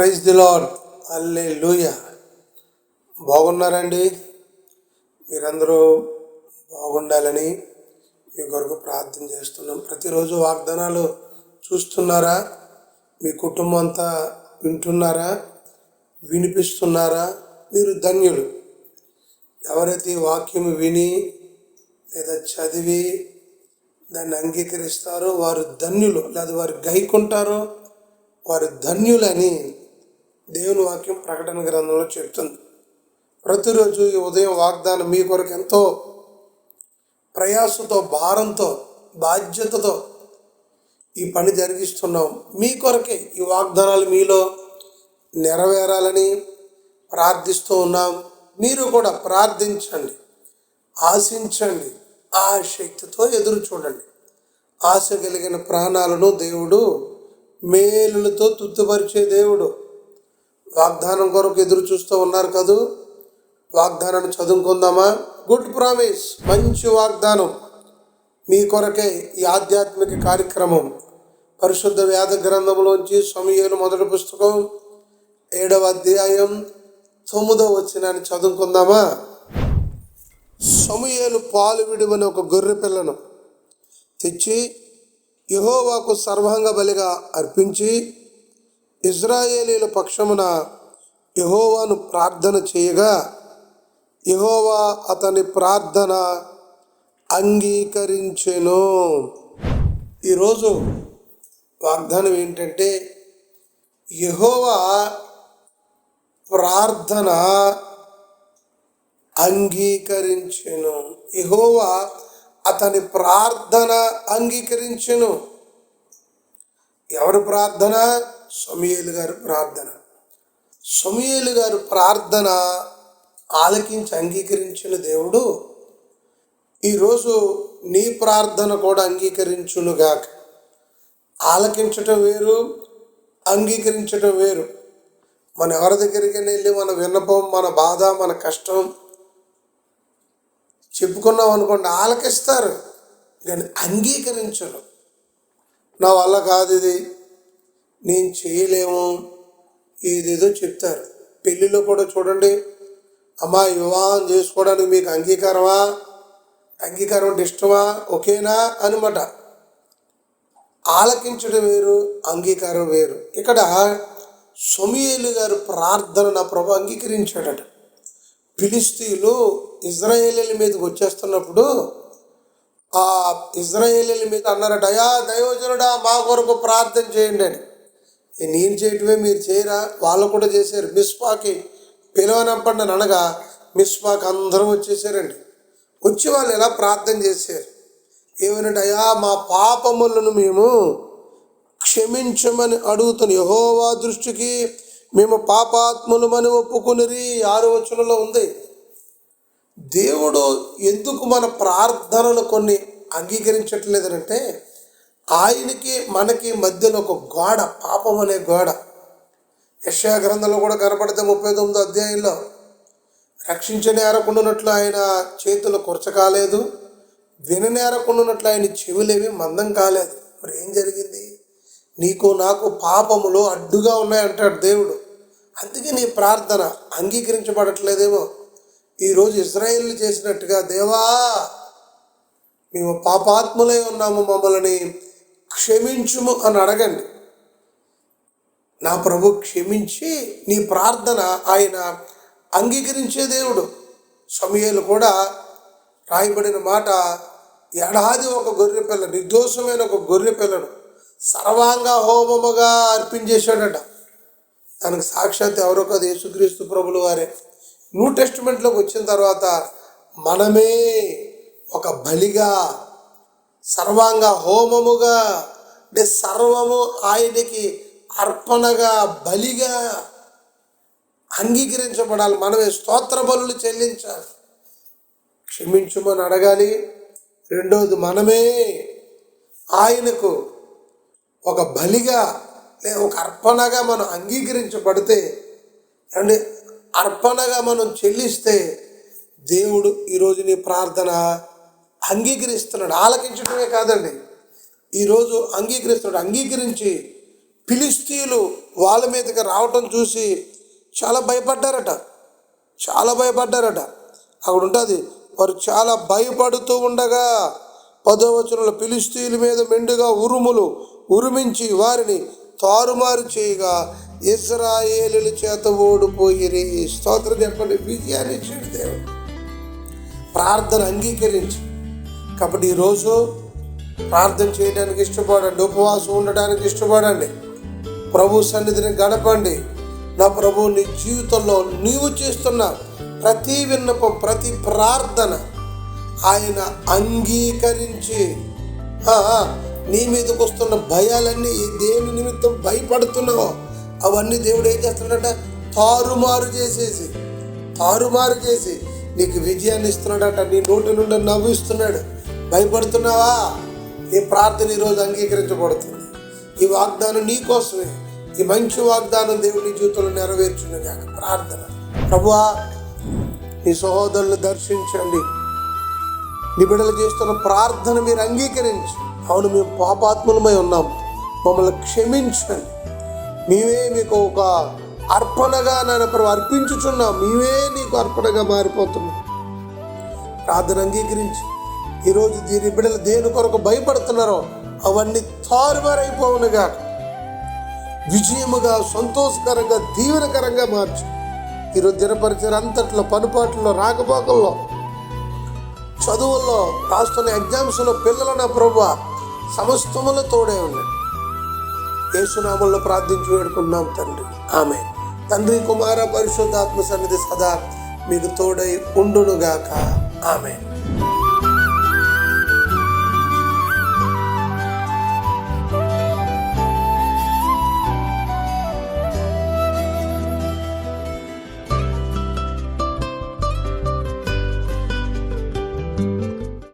Praise the lord అల్లే లూయ బాగున్నారండి? మీరందరూ బాగుండాలని మీ కొరకు ప్రార్థన చేస్తున్నాం. ప్రతిరోజు వాగ్దానాలు చూస్తున్నారా? మీ కుటుంబం అంతా వింటున్నారా? వినిపిస్తున్నారా? మీరు ధన్యులు. ఎవరైతే వాక్యం విని లేదా చదివి దాన్ని అంగీకరిస్తారో వారు ధన్యులు. లేదా వారు గైకుంటారో వారు ధన్యులని దేవుని వాక్యం ప్రకటన గ్రంథంలో చెప్తుంది. ప్రతిరోజు ఈ ఉదయం వాగ్దానం మీ కొరకు ఎంతో ప్రయాసతో భారంతో బాధ్యతతో ఈ పని జరిగిస్తున్నాం. మీ కొరకే ఈ వాగ్దానాలు మీలో నెరవేరాలని ప్రార్థిస్తూ ఉన్నాం. మీరు కూడా ప్రార్థించండి. ఆశించండి. ఆ శక్తితో ఎదురు చూడండి. ఆశ కలిగిన ప్రాణాలను దేవుడు మేలులతో తుత్తుపరిచే దేవుడు. వాగ్దానం కొరకు ఎదురు చూస్తూ ఉన్నారు కదూ? వాగ్దానాన్ని చదువుకుందామా? గుడ్ ప్రామిస్ మంచి వాగ్దానం. మీ కొరకే ఈ ఆధ్యాత్మిక కార్యక్రమం. పరిశుద్ధ వేద గ్రంథంలోంచి సమయలు మొదటి పుస్తకం ఏడవ అధ్యాయం తొమ్మిదవ వచ్చినాన్ని చదువుకుందామా? సమయలు పాలు విడువని ఒక గొర్రె పిల్లను తెచ్చి యహోవాకు సర్వాంగ బలిగా అర్పించి ఇజ్రాయేలీల పక్షమున యహోవాను ప్రార్థన చేయగా యహోవా అతని ప్రార్థన అంగీకరించెను. ఈరోజు వాగ్దానం ఏంటంటే యహోవా ప్రార్థన అంగీకరించెను. యహోవా అతని ప్రార్థన అంగీకరించెను. ఎవరి ప్రార్థన? సమీయేలు గారి ప్రార్థన. సమీయేలు గారి ప్రార్థన ఆలకించి అంగీకరించిన దేవుడు ఈరోజు నీ ప్రార్థన కూడా అంగీకరించునుగాక ఆలకించటం వేరు అంగీకరించటం వేరు. మన ఎవరి దగ్గరికి వెళ్ళి మన విన్నపం మన బాధ మన కష్టం చెప్పుకున్నాం అనుకోండి ఆలకిస్తారు. కానీ అంగీకరించరు. నా వల్ల కాదు ఇది. నేను చేయలేము. ఏదేదో చెప్తారు. పెళ్ళిలో కూడా చూడండి. అమ్మా వివాహం చేసుకోవడానికి మీకు అంగీకారమా? అంగీకారం అంటే ఇష్టమా ఓకేనా? అనమాట. ఆలకించడం వేరు అంగీకారం వేరు. ఇక్కడ సొమియేలు గారు ప్రార్థన నా ప్రభు అంగీకరించాడట. ఫిలిస్తీన్లు ఇజ్రాయేలీల మీదకి వచ్చేస్తున్నప్పుడు ఆ ఇజ్రాయేలీల మీద అన్నారట అయా దైవజనుడా మా కొరకు ప్రార్థన చేయండి అని. నేను చేయటమే మీరు చేయరా? వాళ్ళు కూడా చేశారు. మిస్పాకి పిలవనప్పండి అని అనగా మిస్పాకి అందరం వచ్చేసారండి. వచ్చి వాళ్ళు ఎలా ప్రార్థన చేశారు? ఏమనంటే అయ్యా మా పాపములను మేము క్షమించమని అడుగుతున్న యహోవా దృష్టికి మేము పాపాత్ములమని ఒప్పుకునిరి. ఆరు వచనంలో ఉంది. దేవుడు ఎందుకు మన ప్రార్థనలు కొన్ని అంగీకరించట్లేదనంటే ఆయనకి మనకి మధ్యలో ఒక గోడ పాపం అనే గోడ. యశా గ్రంథంలో కూడా కనపడితే ముప్పై తొమ్మిదో అధ్యాయంలో రక్షించనేరకుండానట్లు ఆయన చేతులు కురచకాలేదు విననేరకుండానట్లు ఆయన చెవులేవి మందం కాలేదు. మరి ఏం జరిగింది? నీకు నాకు పాపములు అడ్డుగా ఉన్నాయంటాడు దేవుడు. అందుకే నీ ప్రార్థన అంగీకరించబడట్లేదేమో. ఈరోజు ఇజ్రాయేల్ చేసినట్టుగా దేవా మేము పాపాత్ములై ఉన్నాము మమ్మల్ని క్షమించుము అని అడగండి. నా ప్రభు క్షమించి నీ ప్రార్థన ఆయన అంగీకరించే దేవుడు. సమయాలు కూడా రాయబడిన మాట ఏడాది ఒక గొర్రె పిల్ల నిర్దోషమైన ఒక గొర్రె పిల్లను సర్వాంగ హోమముగా అర్పించేశాడట. దానికి సాక్షాత్ ఎవరో కాదు యేసుక్రీస్తు ప్రభులు వారే. న్యూ టెస్ట్మెంట్లోకి వచ్చిన తర్వాత మనమే ఒక బలిగా సర్వాంగ హోమముగా అంటే సర్వము ఆయనకి అర్పణగా బలిగా అంగీకరించబడాలి. మనమే స్తోత్ర బలులు చెల్లించాలి. క్షమించుమని అడగాలి రెండోది మనమే ఆయనకు ఒక బలిగా లేదా ఒక అర్పణగా మనం అంగీకరించబడితే అంటే అర్పణగా మనం చెల్లిస్తే దేవుడు ఈరోజు నీ ప్రార్థన అంగీకరిస్తున్నాడు. ఆలకించడమే కాదండి. ఈరోజు అంగీకరిస్తున్నాడు. అంగీకరించి ఫిలిస్తీన్లు వాళ్ళ మీదకి రావటం చూసి చాలా భయపడ్డారట. చాలా భయపడ్డారట. అక్కడ ఉంటుంది వారు చాలా భయపడుతూ ఉండగా పదో వచనంలో ఫిలిస్తీన్ల మీద మెండుగా ఉరుములు ఉరిమించి వారిని తారుమారు చేయగా ఇజ్రాయేలుల చేత ఓడిపోయిరి. స్తోత్రం చెప్పండి. విజయాన్ని ఇచ్చాడు దేవుడు. ప్రార్థన అంగీకరించి. కాబట్టి ఈరోజు ప్రార్థన చేయడానికి ఇష్టపడండి ఉపవాసం ఉండడానికి ఇష్టపడండి. ప్రభు సన్నిధిని గడపండి. నా ప్రభు నీ జీవితంలో నీవు చేస్తున్న ప్రతి విన్నపం ప్రతి ప్రార్థన ఆయన అంగీకరించి నీ మీదకి వస్తున్న భయాలన్నీ దేని నిమిత్తం భయపడుతున్నావో. అవన్నీ దేవుడు ఏం చేస్తున్నాడంట? తారుమారు చేసేసి తారుమారు చేసి నీకు విజయాన్ని ఇస్తున్నాడట. నీ నోటి నుండి నవ్విస్తున్నాడు. భయపడుతున్నావా? ఈ ప్రార్థన ఈరోజు అంగీకరించబడుతుంది. ఈ వాగ్దానం నీకోసమే ఈ మంచి వాగ్దానం దేవుని జీవితంలో నెరవేర్చును కాక ప్రార్థన. ప్రభువా నీ సహోదరులు దర్శించండి. నీ బిడ్డలు చేస్తున్న ప్రార్థన మీరు అంగీకరించి అవును మేము పాపాత్ములమై ఉన్నాం. మమ్మల్ని క్షమించండి. మేమే మీకు ఒక అర్పణగా నన్ను ప్రభు అర్పించుచున్నాం. మేమే నీకు అర్పణగా మారిపోతున్నాం. ప్రార్థన అంగీకరించి ఈరోజు దీని బిడ్డలు దేని కొరకు భయపడుతున్నారో అవన్నీ తారుమారైపోవునుగా. విజయముగా సంతోషకరంగా దీవెనకరంగా మార్చు. ఈరోజు దినపరిచయ అంతట్లో పనుపాట్లలో రాకపోకల్లో చదువుల్లో రాస్తున్న ఎగ్జామ్స్లో పిల్లల నా ప్రభు సమస్తములు తోడే ఉన్నాడు. యేసునామంలో ప్రార్థించి వేడుకున్నాం తండ్రి. ఆమె తండ్రి కుమార పరిశుద్ధాత్మ సన్నిధి సదా మీకు తోడై ఉండునుగాక. ఆమె